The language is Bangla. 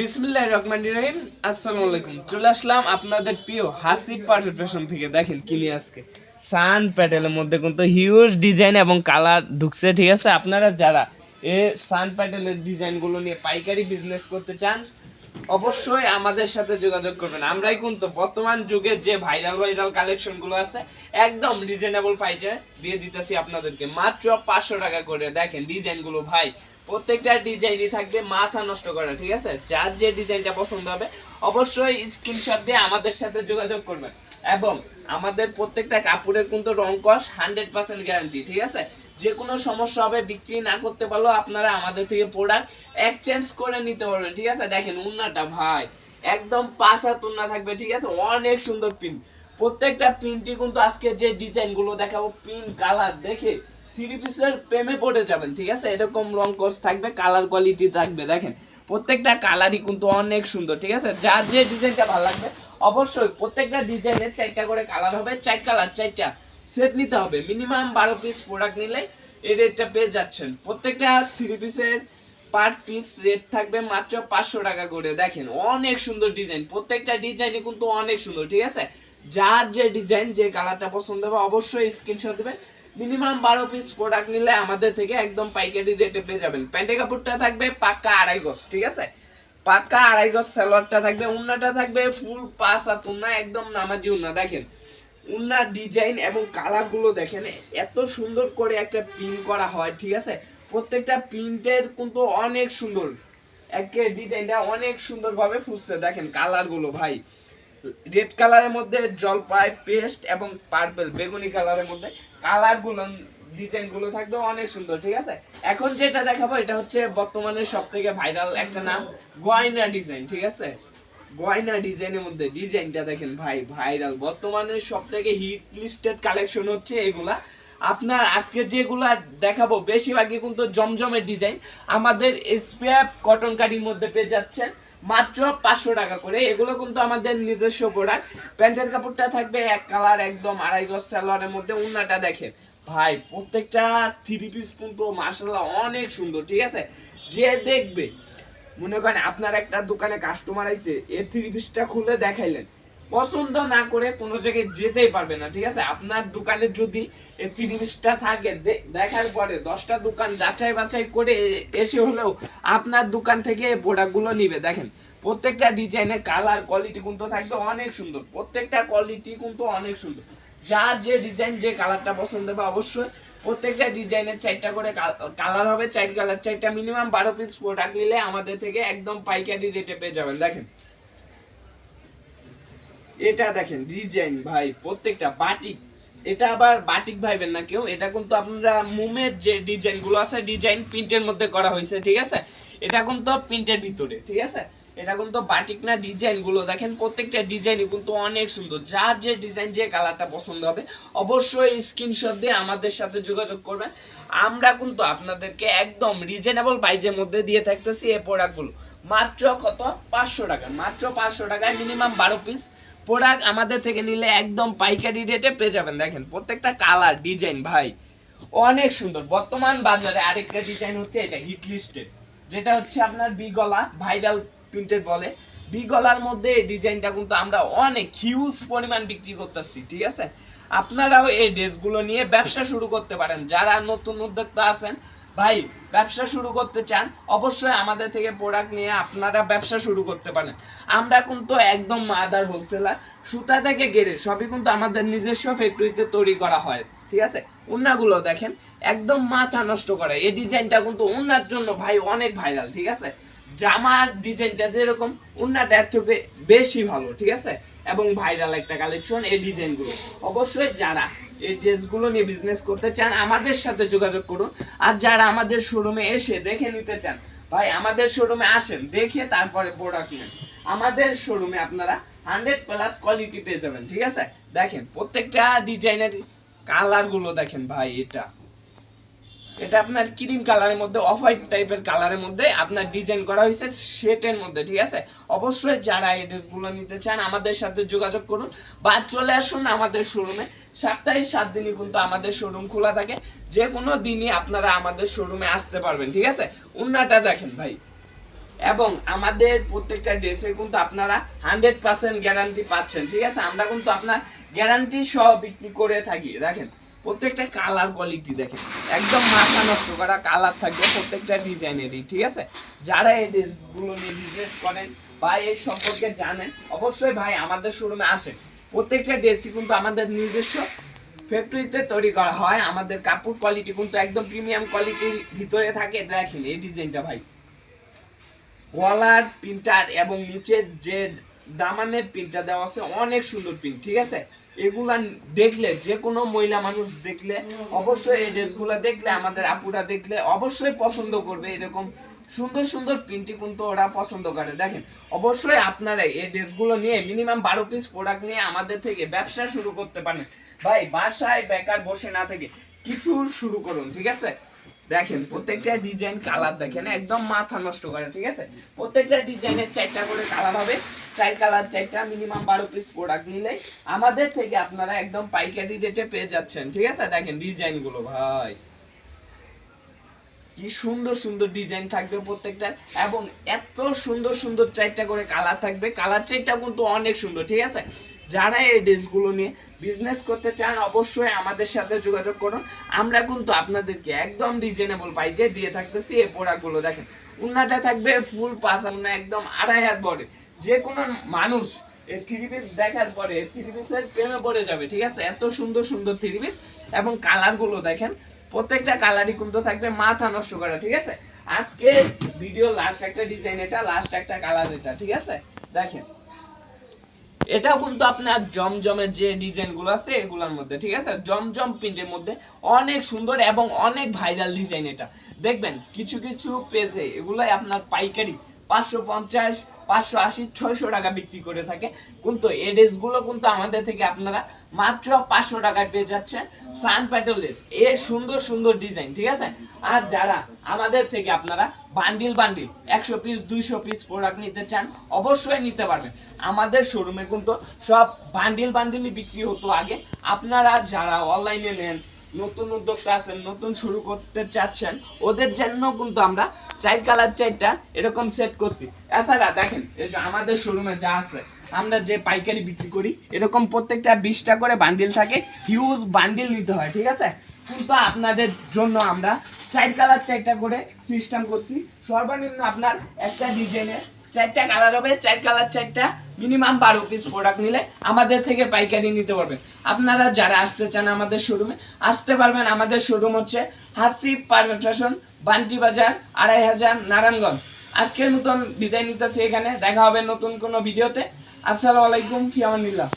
বিসমিল্লাহ রহমান আপনাদের প্রিয় প্যাটেলের মধ্যে হিউজ ডিজাইন এবং কালার ঢুকছে, ঠিক আছে? আপনারা যারা এ সান প্যাটেলের ডিজাইনগুলো নিয়ে পাইকারি বিজনেস করতে চান, অবশ্যই আমাদের সাথে যোগাযোগ করবেন। আমরাই কিন্তু বর্তমান যুগে যে ভাইরাল ভাইরাল কালেকশনগুলো আছে, একদম রিজনেবল প্রাইসে দিয়ে দিতেছি আপনাদেরকে। মাত্র পাঁচশো টাকা করে। দেখেন ডিজাইনগুলো ভাই প্রত্যেকটা ডিজাইনই থাকবে, মাথা নষ্ট করা, ঠিক আছে? যার যে ডিজাইনটা পছন্দ হবে, অবশ্যই স্ক্রিনশট দিয়ে আমাদের সাথে যোগাযোগ করবেন। এবং আমাদের প্রত্যেকটা কাপড়ের কিন্তু রং কস হান্ড্রেড পার্সেন্ট গ্যারান্টি ঠিক আছে? যে কোনো সমস্যা হবে, বিক্রি না করতে পারলেও আপনারা আমাদের থেকে প্রোডাক্ট এক্সচেঞ্জ করে নিতে পারবেন, ঠিক আছে? দেখেন উন্নাটা, ভাই, একদম পাঁচ হাত উন্না থাকবে, ঠিক আছে? অনেক সুন্দর প্রিন্ট প্রত্যেকটা প্রিন্টই কিন্তু আজকে যে ডিজাইনগুলো দেখাবো প্রিন্ট কালার দেখে থ্রি পিসের প্রেমে পড়ে যাবেন, ঠিক আছে? এরকম রং কস থাকবে কালার কোয়ালিটি থাকবে, দেখেন। প্রত্যেকটা কালারই কিন্তু অনেক সুন্দর, ঠিক আছে? যার যে ডিজাইনটা ভালো লাগবে, অবশ্যই প্রত্যেকটা ডিজাইনের চারটা করে কালার হবে, চার কালার চারটা সেট নিতে হবে। মিনিমাম বারো পিস প্রোডাক্ট নিলে এই রেটটা পেয়ে যাচ্ছেন। প্রত্যেকটা থ্রি পিসের পার পিস রেট থাকবে মাত্র পাঁচশো টাকা করে, দেখেন। অনেক সুন্দর ডিজাইন প্রত্যেকটা ডিজাইনই কিন্তু অনেক সুন্দর, ঠিক আছে? যার যে ডিজাইন যে কালারটা পছন্দ হবে, অবশ্যই স্ক্রিনশট দেবেন। মিনিমাম বারো পিস প্রোডাক্ট নিলে আমাদের থেকে একদম পাইকারি রেটে পেয়ে যাবেন। প্যান্টের কাপড়টা থাকবে পাক্কা আড়াই গজ, ঠিক আছে? পাক্কা আড়াই গজ সালোয়ারটা থাকবে, উন্নাটা থাকবে ফুল পাস আর উন্না, একদম নামাজি উন্না। দেখেন, উন্নার ডিজাইন এবং কালারগুলো দেখেন, এত সুন্দর করে একটা প্রিন্ট করা হয়, ঠিক আছে? প্রত্যেকটা প্রিন্টের কিন্তু অনেক সুন্দর, একে ডিজাইনটা অনেক সুন্দরভাবে ফুটছে। দেখেন কালারগুলো ভাই। রেড কালারের মধ্যে জলপাই পেস্ট এবং পার্পল বেগুনি কালারের মধ্যে কালারগুলো ডিজাইনগুলো থাকবে অনেক সুন্দর, ঠিক আছে? এখন যেটা দেখাবো, এটা হচ্ছে বর্তমানে সব থেকে ভাইরাল একটা নাম, গয়না ডিজাইন ঠিক আছে? গয়না ডিজাইনের মধ্যে ডিজাইনটা দেখেন ভাই ভাইরাল বর্তমানে সব থেকে হিট লিস্টেড কালেকশন হচ্ছে এগুলা। আপনার আজকে যেগুলা দেখাবো, বেশিরভাগই কিন্তু জমজমের ডিজাইন আমাদের স্পেপ কটন কারির মধ্যে পেয়ে যাচ্ছেন মাত্র পাঁচশো টাকা করে। এগুলো কিন্তু আমাদের নিজস্ব প্রোডাক্ট প্যান্টের কাপড়টা থাকবে এক কালার একদম আড়াই গজ সালোয়ারের মধ্যে, উন্নাটা দেখেন। ভাই, প্রত্যেকটা থ্রি পিস কিন্তু মার্শাল্লাহ অনেক সুন্দর, ঠিক আছে? যে দেখবে, মনে করেন আপনার একটা দোকানে কাস্টমার আইছে, এ থ্রি পিসটা খুলে দেখাইলেন। পছন্দ না করে কোনো জায়গায় যেতেই পারবে না, ঠিক আছে? আপনার দোকানে যদি থ্রি থাকে দেখার পরে দশটা দোকান যাচাই বাছাই করে এসে হলেও আপনার দোকান থেকে প্রোডাক্টগুলো নিবে। দেখেন, প্রত্যেকটা ডিজাইনের কালার কোয়ালিটি কিন্তু থাকবে অনেক সুন্দর। প্রত্যেকটা কোয়ালিটি কিন্তু অনেক সুন্দর। যার যে ডিজাইন যে কালারটা পছন্দ হবে, অবশ্যই প্রত্যেকটা ডিজাইনের চারটা করে কালার হবে, চার কালার চারটা মিনিমাম বারো পিস প্রোডাক্ট নিলে আমাদের থেকে একদম পাইকারি রেটে পেয়ে যাবেন। দেখেন এটা দেখেন ডিজাইন ভাই, প্রত্যেকটা বাটিক এটা আবার বাটিক ভাইবেন না কেউ, এটা কিন্তু আপনারা মুমের যে ডিজাইনগুলো আছে ডিজাইন প্রিন্টের মধ্যে করা হয়েছে, ঠিক আছে? এটা কিন্তু প্রিন্টের ভিতরে, ঠিক আছে? এটা কিন্তু বাটিক না ডিজাইনগুলো। দেখেন, প্রত্যেকটা ডিজাইনই কিন্তু অনেক সুন্দর। যার যে ডিজাইন যে কালারটা পছন্দ হবে, অবশ্যই স্ক্রিনশট দিয়ে আমাদের সাথে যোগাযোগ করবেন। আমরা কিন্তু আপনাদেরকে একদম রিজনেবল প্রাইজের মধ্যে দিয়ে থাকতেছি এই প্রোডাক্টগুলো মাত্র কত? পাঁচশো টাকা। মাত্র পাঁচশো টাকায় মিনিমাম বারো পিস প্রোডাক্ট আমাদের থেকে নিলে একদম পাইকারি রেটে পেয়ে যাবেন। দেখেন, প্রত্যেকটা কালার ডিজাইন ভাই, অনেক সুন্দর। বর্তমান বাজারে আরেকটা ডিজাইন হচ্ছে এটা হিট লিস্টেড যেটা হচ্ছে আপনার বি গলা ভাইরাল প্রিন্টেড বলে। বি গলার মধ্যে এই ডিজাইনটা কিন্তু আমরা অনেক হিউজ পরিমাণ বিক্রি করতেছি, ঠিক আছে? আপনারাও এই ড্রেসগুলো নিয়ে ব্যবসা শুরু করতে পারেন। যারা নতুন উদ্যোক্তা আছেন ভাই, ব্যবসা শুরু করতে চান, অবশ্যই আমাদের থেকে প্রোডাক্ট নিয়ে আপনারা ব্যবসা শুরু করতে পারেন। আমরা কিন্তু একদম মাদার হোলসেলার সুতা থেকে গেড়ে সবই কিন্তু আমাদের নিজস্ব ফ্যাক্টরিতে তৈরি করা হয়, ঠিক আছে? উন্নাগুলো দেখেন, একদম মাথা নষ্ট করে। এই ডিজাইনটা কিন্তু উন্নার জন্য ভাই অনেক ভাইরাল ঠিক আছে? জামার ডিজাইনটা যেরকম, উন্নাটা এর থেকে বেশি ভালো, ঠিক আছে? এবং ভাইরাল একটা কালেকশন এই ডিজাইনগুলো। অবশ্যই যারা এই ড্রেসগুলো নিয়ে বিজনেস করতে চান, আমাদের সাথে যোগাযোগ করুন। আর যারা আমাদের শোরুমে এসে দেখে নিতে চান, ভাই, আমাদের শোরুমে আসেন, দেখে তারপরে প্রোডাক্ট নেন। আমাদের শোরুমে আপনারা হান্ড্রেড প্লাস কোয়ালিটি পেয়ে যাবেন, ঠিক আছে? দেখেন, প্রত্যেকটা ডিজাইনের কালারগুলো দেখেন, ভাই, এটা। এটা আপনার ক্রিম কালারের মধ্যে, অফ হোয়াইট টাইপের কালারের মধ্যে আপনার ডিজাইন করা হয়েছে শেটের মধ্যে, ঠিক আছে? অবশ্যই যারা এই ড্রেসগুলো নিতে চান আমাদের সাথে যোগাযোগ করুন। বা চলে আসুন আমাদের শোরুমে সপ্তাহে সাত দিনই কিন্তু আমাদের শোরুম খোলা থাকে। যে কোনো দিনই আপনারা আমাদের শোরুমে আসতে পারবেন, ঠিক আছে? উন্নাটা দেখেন ভাই। এবং আমাদের প্রত্যেকটা ড্রেসে কিন্তু আপনারা হান্ড্রেড পার্সেন্ট গ্যারান্টি পাচ্ছেন, ঠিক আছে? আমরা কিন্তু আপনার গ্যারান্টি সহ বিক্রি করে থাকি, দেখেন। প্রত্যেকটা কালার কোয়ালিটি দেখেন। একদম মাথা নষ্ট করা কালার থাকবে প্রত্যেকটা ডিজাইনেরই ঠিক আছে? যারা এই ড্রেসগুলো নিয়ে বিজনেস করেন বা এই সম্পর্কে জানেন, অবশ্যই ভাই আমাদের শোরুমে আসেন। প্রত্যেকটা ড্রেসই কিন্তু আমাদের নিজস্ব ফ্যাক্টরিতে তৈরি করা হয়। আমাদের কাপড় কোয়ালিটি কিন্তু একদম প্রিমিয়াম কোয়ালিটির ভিতরে থাকে। দেখেন এই ডিজাইনটা ভাই। গলার প্রিন্টার এবং নিচের যে দামানের প্রিন্টটা দেওয়া আছে, অনেক সুন্দর প্রিন্ট ঠিক আছে? এগুলা দেখলে যে কোনো মহিলা মানুষ দেখলে, অবশ্যই এই ড্রেসগুলো দেখলে, আমাদের আপুরা দেখলে অবশ্যই পছন্দ করবে এরকম সুন্দর সুন্দর প্রিন্টই কিন্তু ওরা পছন্দ করে। দেখেন, অবশ্যই আপনারা এই ড্রেসগুলো নিয়ে মিনিমাম বারো পিস প্রোডাক্ট নিয়ে আমাদের থেকে ব্যবসা শুরু করতে পারেন। ভাই, বাসায় বেকার বসে না থেকে কিছু শুরু করুন, ঠিক আছে? দেখেন, প্রত্যেকটা ডিজাইন কালার দেখেন, একদম মাথা নষ্ট করে, ঠিক আছে? প্রত্যেকটা ডিজাইনের চারটা করে কালার হবে। চার কালার চারটা মিনিমাম বারো পিস প্রোডাক্ট নিলে আমাদের থেকে আপনারা একদম পাইকারি রেটে পেয়ে যাচ্ছেন, ঠিক আছে? দেখেন ডিজাইনগুলো, ভাই। কি সুন্দর সুন্দর ডিজাইন থাকবে প্রত্যেকটা এবং এত সুন্দর সুন্দর চারটা করে কালার থাকবে। কালার কিন্তু অনেক সুন্দর, ঠিক আছে? যারা এই ড্রেসগুলো নিয়ে বিজনেস করতে চান, অবশ্যই আমাদের সাথে যোগাযোগ করুন। আমরা কিন্তু আপনাদেরকে একদম রিজনেবল দিয়ে থাকতেছি এই প্রোডাক্টগুলো দেখেন, উন্নাটা থাকবে ফুল একদম আড়াই হাত বড়। যে কোনো মানুষ এই থ্রি পিস দেখার পরে থ্রি পিসের প্রেমে পড়ে যাবে, ঠিক আছে? এত সুন্দর সুন্দর থ্রি পিস এবং কালারগুলো দেখেন প্রত্যেকটা কালারই কিন্তু থাকবে, মাথা নষ্ট করা, ঠিক আছে? আজকে ভিডিও লাস্ট একটা ডিজাইন এটা লাস্ট একটা কালার এটা, ঠিক আছে? দেখেন। এটাও কিন্তু আপনার জমজমের যে ডিজাইনগুলো আছে, এগুলোর মধ্যে, ঠিক আছে? জমজম প্রিন্টের মধ্যে অনেক সুন্দর এবং অনেক ভাইরাল ডিজাইন এটা। দেখবেন, কিছু কিছু পেজে এগুলাই আপনার পাইকারি পাঁচশো পঞ্চাশ পাঁচশো আশি, ছয়শো টাকা বিক্রি করে থাকে। কিন্তু এই ড্রেসগুলো কিন্তু আমাদের থেকে আপনারা মাত্র পাঁচশো টাকায় পেয়ে যাচ্ছেন সান প্যাটেলের এ সুন্দর সুন্দর ডিজাইন ঠিক আছে? আর যারা আমাদের থেকে আপনারা বান্ডিল বান্ডিল একশো পিস দুইশো পিস প্রোডাক্ট নিতে চান, অবশ্যই নিতে পারবেন। আমাদের শোরুমে কিন্তু সব বান্ডিল বান্ডিলই বিক্রি হতো আগে। আপনারা যারা অনলাইনে নেন নতুন উদ্যোক্তা আছেন, নতুন শুরু করতে চাচ্ছেন, ওদের জন্য কিন্তু আমরা চার কালার চারটা এরকম সেট করছি। এছাড়া দেখেন, এই যে আমাদের শোরুমে যা আছে, আমরা যে পাইকারি বিক্রি করি, এরকম প্রত্যেকটা বিশটা করে বান্ডিল থাকে হিউজ বান্ডিল নিতে হয়, ঠিক আছে? কিন্তু আপনাদের জন্য আমরা চার কালার চারটা করে সিস্টেম করছি। সর্বনিম্ন আপনার একটা ডিজাইনের চারটা কালার হবে, চার কালার চারটা মিনিমাম বারো পিস প্রোডাক্ট নিলে আমাদের থেকে পাইকারি নিতে পারবেন। আপনারা যারা আসতে চান আমাদের শোরুমে আসতে পারবেন। আমাদের শোরুম হচ্ছে হাসি পারফেক্ট ফ্যাশন বান্টি বাজার, আড়াই হাজার, নারায়ণগঞ্জ। আজকের মতন বিদায় নিতেছি এখানে। দেখা হবে নতুন কোনো ভিডিওতে। আসসালামু আলাইকুম ফিয়ামানিল্লাহ